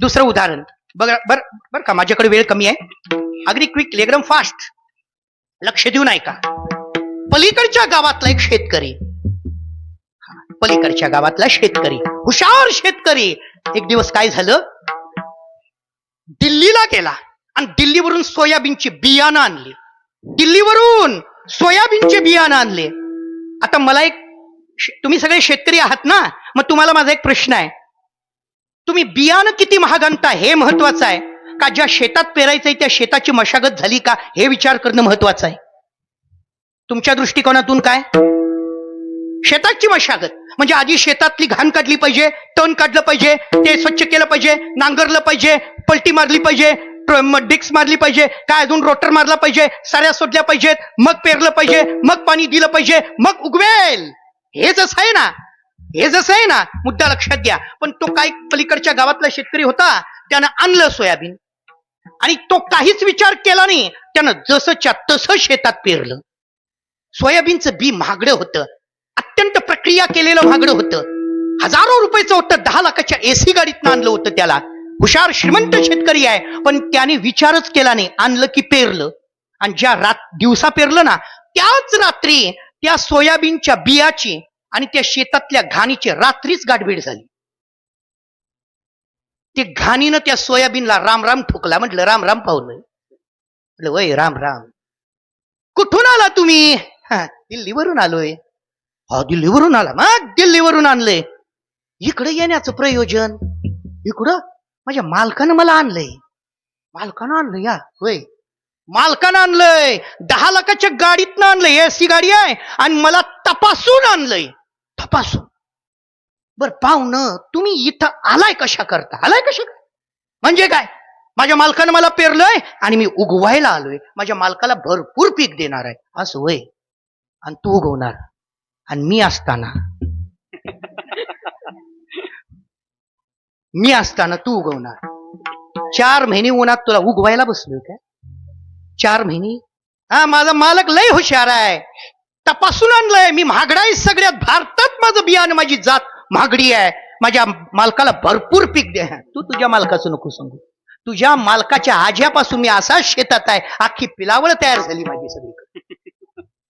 दुसरं उदाहरण. बघ बर बर का माझ्याकडे वेळ कमी आहे. अगदी क्विक एकदम फास्ट लक्ष देऊन ऐका. पलीकडच्या गावातला एक शेतकरी. पलीकडच्या गावातला शेतकरी. हुशार शेतकरी. एक दिवस काय झालं? दिल्लीला गेला आणि दिल्लीवरून सोयाबीनची बियाणं आणली. दिल्लीवरून सोयाबीनचे बियाणं आणले. आता मला एक तुम्ही सगळे शेतकरी आहात ना? मग तुम्हाला माझा एक प्रश्न आहे. तुम्ही बियाणं किती महाग आणता हे महत्वाचं आहे. का ज्या शेतात पेरायचंय त्या शेताची मशागत झाली का हे विचार करणं महत्वाचं आहे. तुमच्या दृष्टिकोनातून काय? शेताची मशागत. म्हणजे आधी शेतातली घाण काढली पाहिजे तण काढलं पाहिजे ते स्वच्छ केलं पाहिजे नांगरलं पाहिजे पलटी मारली पाहिजे डिक्स मारली पाहिजे काय अजून रोटर मारला पाहिजे साऱ्या सोडल्या पाहिजेत मग पेरलं पाहिजे मग पाणी दिलं पाहिजे मग उगवेल. हेच असं आहे ना हे जसं आहे ना मुद्दा लक्षात घ्या. पण तो काय पलीकडच्या गावातला शेतकरी होता त्यानं आणलं सोयाबीन. आणि तो काहीच विचार केला नाही त्यानं जसंच्या तसं शेतात पेरलं. सोयाबीनचं बी महागडं होतं. अत्यंत प्रक्रिया केलेलं महागडं होतं. हजारो रुपयाचं होतं दहा लाखाच्या एसी गाडीतनं आणलं होतं त्याला. हुशार श्रीमंत शेतकरी आहे पण त्याने विचारच केला नाही आणलं की पेरलं. आणि ज्या रात दिवसा पेरलं ना त्याच रात्री त्या सोयाबीनच्या बियाची आणि त्या शेतातल्या घाणीची रात्रीच गाठभीड झाली. ते घाणीनं त्या सोयाबीनला राम राम ठोकला. म्हटलं राम राम पाहुलं म्हटलं वय राम राम. कुठून आला तुम्ही? हा दिल्लीवरून आलोय. हा दिल्लीवरून आला. मग दिल्लीवरून आणलंय. इकडे येण्याचं प्रयोजन. इकडं? माझ्या मालकानं मला आणलंय. मालकानं आणलंय या होय. मालकानं आणलंय. दहा लाखाच्या गाडीतनं आणलंय. एसी गाडी आहे. आणि मला तपासून आणलंय. तपासून बर पाहुणं तुम्ही इथं आलाय कशा करता? आलाय कशा म्हणजे काय? माझ्या मालकानं मला पेरलंय आणि मी उगवायला आलोय. माझ्या मालकाला भरपूर पीक देणार आहे. असं होय आणि तू उगवणार. आणि मी असताना. मी असताना तू उगवणार. चार महिने उन्हात तुला उगवायला बसलोय काय? चार महिने? हा माझा मालक लय हुशार आहे. तपासून आणलंय. मी महागडाय सगळ्यात भारतात माझं बियाणं माझी जात महागडी आहे. माझ्या मालकाला भरपूर पीक दे. तू तुझ्या मालकाचं नको सांगू. तुझ्या मालकाच्या आज्यापासून मी असा शेतात आहे. अख्खी पिलावळ तयार झाली माझी सगळीकडे.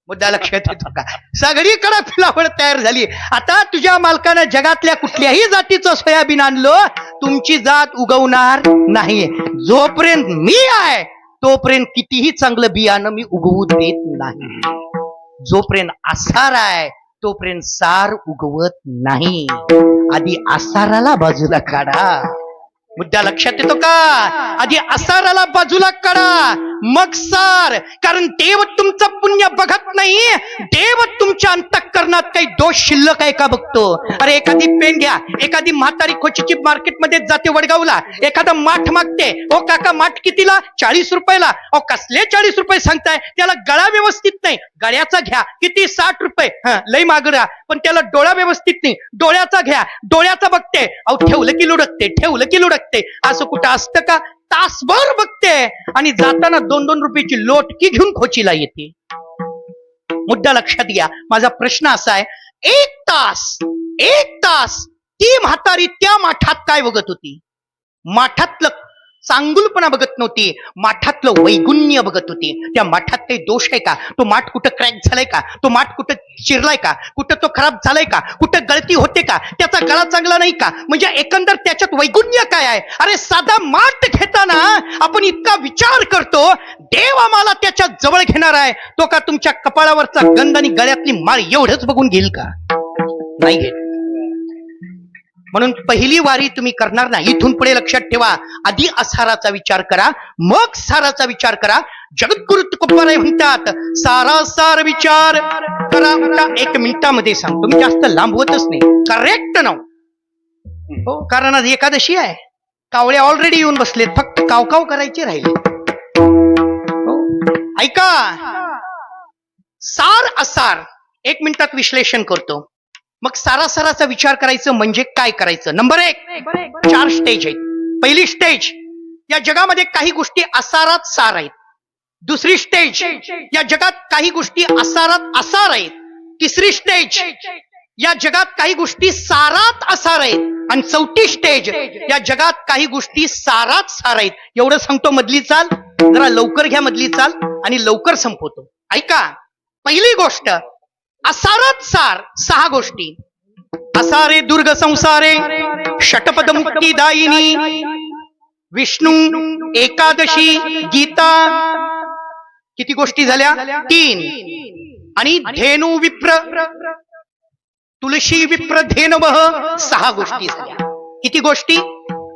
मुद्दा लक्षात येतो का? सगळीकडे पिलावळ तयार झाली. आता तुझ्या मालकानं जगातल्या कुठल्याही जातीचं सोयाबीन आणलं तुमची जात उगवणार नाही. जोपर्यंत मी आहे तोपर्यंत कितीही चांगलं बियाणं मी उगवू देत नाही. जोपर्यंत आसार आहे तोपर्यंत सार उगवत नाही. आधी आसाराला बाजूला काढा. मुद्दा लक्षात येतो का? आधी आसाराला बाजूला काढा. मग सार कारण देव तुमचं पुण्य बघत नाही. देव तुमच्या अंतःकरणात काही दोष शिल्लक आहे का बघतो? अरे एखादी पेन घ्या एखादी म्हातारी खोचीची मार्केटमध्ये जाते वडगावला एखादा माठ मागते ओ काका माठ कितीला? चाळीस रुपयाला. ओ कसले चाळीस रुपये सांगताय? त्याला गळा व्यवस्थित नाही. गळ्याचा घ्या किती? साठ रुपये. हं, लय मागडा पण त्याला डोळा व्यवस्थित नाही. डोळ्याचा घ्या डोळ्याचा बघते. अहो ठेवलं की लुडकते ठेवलं की लुडकते. असं कुठं असतं का? तासभर बघते. आणि जाताना दोन दोन रुपयाची लोटकी घेऊन खोचीला येते. मुद्दा लक्षात घ्या. माझा प्रश्न असा आहे एक तास एक तास ती म्हातारी त्या माठात काय बघत होती? माठातलं चांगुलपणा बघत नव्हती माठातलं वैगुण्य बघत होती. त्या माठात काही दोष आहे का? तो माठ कुठं क्रॅक झालाय का? तो माठ कुठं चिरलाय का? कुठं तो खराब झालाय का? कुठं गळती होते का? त्याचा गळा चांगला नाही का? म्हणजे एकंदर त्याच्यात वैगुण्य काय आहे? अरे साधा माठ घेताना आपण इतका विचार करतो देव आम्हाला त्याच्याजवळ घेणार आहे. तो का तुमच्या कपाळावरचा गंध आणि गळ्यातली माळ एवढंच बघून घेईल का? नाही घेत. म्हणून पहिली वारी तुम्ही करणार नाही. इथून पुढे लक्षात ठेवा. आधी असाराचा विचार करा. मग साराचा विचार करा. जगद्गुरु तुकोबाराय म्हणतात सारा सार विचार करा. एक मिनिटामध्ये सांगतो. मी जास्त लांबवतच नाही. करेक्ट नाव हो कारण आज एकादशी आहे. कावळे ऑलरेडी येऊन बसलेत. फक्त कावकाव करायचे राहिले. ऐका. सार असार. एक मिनिटात विश्लेषण करतो. मग सारासाराचा विचार करायचं म्हणजे काय करायचं? नंबर एक. चार स्टेज आहेत. पहिली स्टेज या जगामध्ये काही गोष्टी असारात सार आहेत. दुसरी स्टेज या जगात काही गोष्टी असारात असार आहेत. तिसरी स्टेज या जगात काही गोष्टी सारात असार आहेत. आणि चौथी स्टेज या जगात काही गोष्टी सारात सार आहेत. एवढं सांगतो मधली चाल. जरा लवकर घ्या मधली चाल आणि लवकर संपवतो. ऐका पहिली गोष्ट असारात सार सहा गोष्टी. असारे दुर्ग संसारे षटपद मुक्तीदायिनी विष्णू एकादशी गीता. किती गोष्टी झाल्या? तीन. आणि धेनू विप्र तुलसी विप्र धेनवह सहा गोष्टी झाल्या. किती गोष्टी?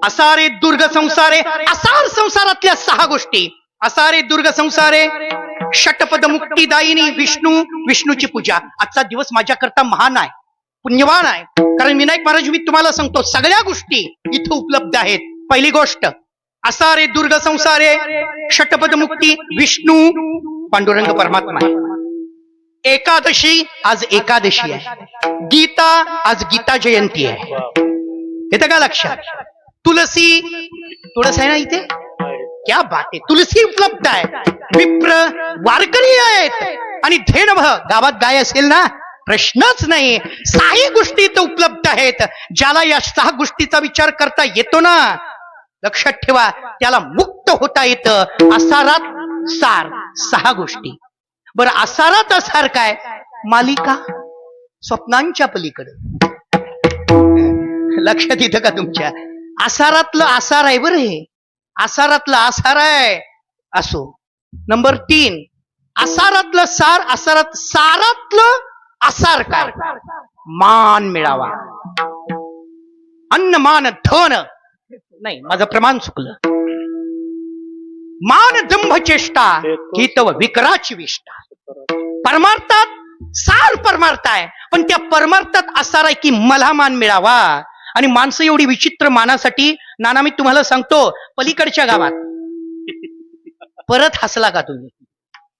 असारे दुर्ग संसारे असार संसारातल्या सहा गोष्टी. असारे दुर्ग संसारे षटपद मुक्तीदायिनी विष्णू विष्णूची पूजा. आजचा दिवस माझ्याकरता महान आहे पुण्यवान आहे. कारण विनायक महाराज मी तुम्हाला सांगतो सगळ्या गोष्टी इथं उपलब्ध आहेत. पहिली गोष्ट असारे दुर्ग संसारे षटपद मुक्ती विष्णू पांडुरंग परमात्मा आहे. एकादशी आज एकादशी आहे. गीता आज गीता जयंती आहे. येतं का लक्षात? तुलसी. तुळस आहे ना इथे. क्या बात आहे. तुलसी उपलब्ध आहे. विप्र वारकरी आहेत. आणि धेनभ गावात गाय असेल ना? प्रश्नच नाही. साही गोष्टी इथं उपलब्ध आहेत. ज्याला या सहा गोष्टीचा विचार करता येतो ना? लक्षात ठेवा. त्याला मुक्त होता येतं. असारात सार. सहा गोष्टी. बरं आसारात असार काय? मालिका? स्वप्नांच्या पलीकडे. लक्षात येतं का तुमच्या? आसारातलं आसार आहे बरं हे. आसारातलं आसार आहे. असो. नंबर तीन. आसारातलं सार आसारात सारातलं आसार काय? मान मिळावा. अन्न मान धन. नाही माझं प्रमाण चुकलं. मान दंभ चेष्टा. ही तव विकराची विष्टा परमार्थात सार परमार्थ आहे. पण त्या परमार्थात असार आहे की मला मान मिळावा. आणि माणसं एवढी विचित्र मानासाठी नाना मी तुम्हाला सांगतो पलीकडच्या गावात. परत हसला का तुम्ही?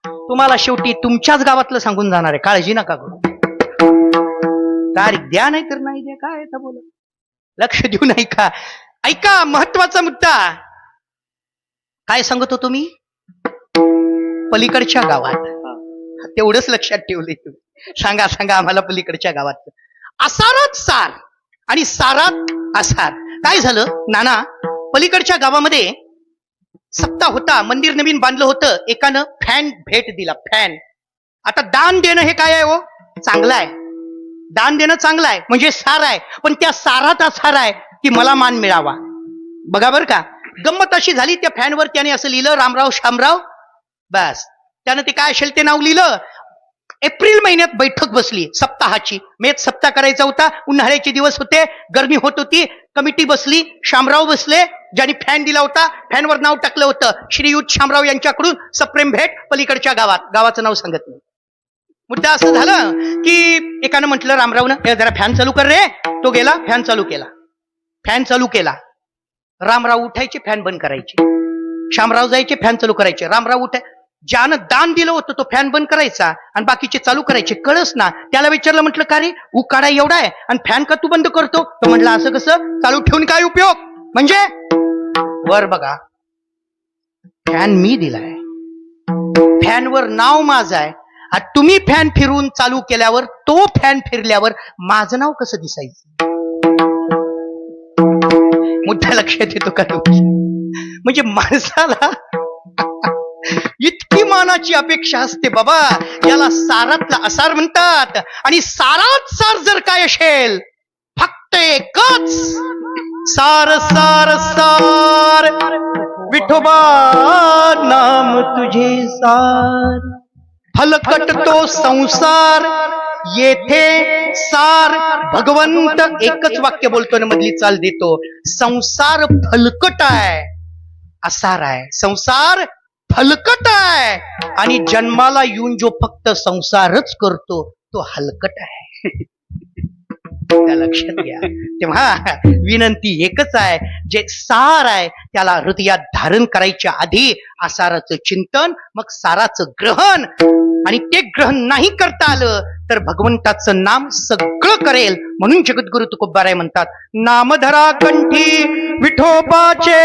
तुम्हाला शेवटी तुमच्याच गावातलं सांगून जाणार आहे. काळजी नका करू. तारीख द्या नाही तर नाही द्या काय बोला. लक्ष देऊ नाही का? ऐका महत्त्वाचा मुद्दा. काय सांगत मी? पलीकडच्या गावात. तेवढंच लक्षात ठेवले तुम्ही. सांगा सांगा आम्हाला पलीकडच्या गावात असारात सार आणि सारात असार काय झालं? नाना पलीकडच्या गावामध्ये सप्ताह होता. मंदिर नवीन बांधलं होतं. एकानं फॅन भेट दिला. फॅन. आता दान देणं हे काय आहे हो? चांगलं आहे. दान देणं चांगलं आहे. म्हणजे सार आहे. पण त्या सारात असार आहे की मला मान मिळावा. बघा बरं का. गंमत अशी झाली त्या फॅनवर त्याने असं लिहिलं रामराव शामराव. बस. त्यानं ते काय असेल ते नाव लिहिलं. एप्रिल महिन्यात बैठक बसली. सप्ताहाची. मेच सप्ताह करायचा होता. उन्हाळ्याचे दिवस होते. गर्मी होत होती. कमिटी बसली. शामराव बसले. ज्यांनी फॅन दिला होता फॅनवर नाव टाकलं होतं. श्रीयुत शामराव यांच्याकडून सप्रेम भेट पलीकडच्या गावात. गावाचं नाव सांगत नाही. मुद्दा असं झालं की एकानं म्हटलं रामरावनं जरा फॅन चालू कर रे. तो गेला फॅन चालू केला. फॅन चालू केला. रामराव उठायचे फॅन बंद करायचे. शामराव जायचे फॅन चालू करायचे. रामराव उठाय ज्यानं दान दिलं होतं तो फॅन बंद करायचा आणि बाकीचे चालू करायचे. कळस ना? त्याला विचारलं म्हटलं का रे? उकाडा एवढा आहे आणि फॅन का तू बंद करतो? तो म्हटलं असं कसं? चालू ठेवून काय उपयोग? म्हणजे? वर बघा. फॅन मी दिलाय. फॅनवर नाव माझं आहे. आणि तुम्ही फॅन फिरून चालू केल्यावर तो फॅन फिरल्यावर माझं नाव कसं दिसायचं? मुद्दा लक्षात येतो का म्हणजे माणसाला इतकी अपेक्षा असते बाबा. याला सारातला असार म्हणतात. आणि सारात सार जर काय असेल फक्त एकच. सार सार सार. विठोबा नाम तुझे सार. फलकट तो संसार येथे सार. भगवंत एकच वाक्य बोलतो ना मधली चाल देतो. संसार फलकट आहे असार आहे. संसार फलकट आहे. आणि जन्माला येऊन जो फक्त संसारच करतो तो हलकट आहे. त्या लक्षात घ्या. तेव्हा विनंती एकच आहे जे सार आहे त्याला हृदयात धारण करायच्या आधी आसाराचं चिंतन मग साराचं ग्रहण. आणि ते ग्रहण नाही करता आलं तर भगवंताचं नाम सगळं करेल. म्हणून जगद्गुरु तुकोबाराय म्हणतात नामधरा कंठी विठोबाचे.